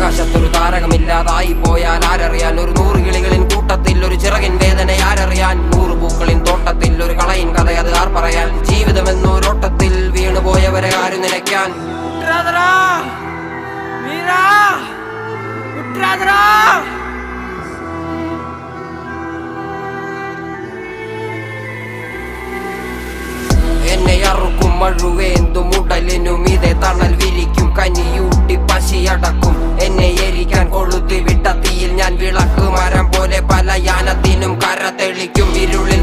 ആകാശത്തൊരു താരകമില്ലാതായി പോയാൽ ആരറിയാൻ ഒരു നൂറ് കിളികളിൻ കൂട്ടത്തിൽ ഒരു ചിറകിൻ വേദന ആരറിയാൻ നൂറ് പൂക്കളിൻ തോട്ടത്തിൽ ഒരു കളയിൻ കഥ അത് ആർ പറയാൻ ജീവിതമെന്നൊരോട്ടത്തിൽ വീണുപോയവരെ ആര് നിലയ്ക്കാൻ എന്നെ അറുക്കും മഴുവേന്തും ഉടലിനും ഇരുളിൽ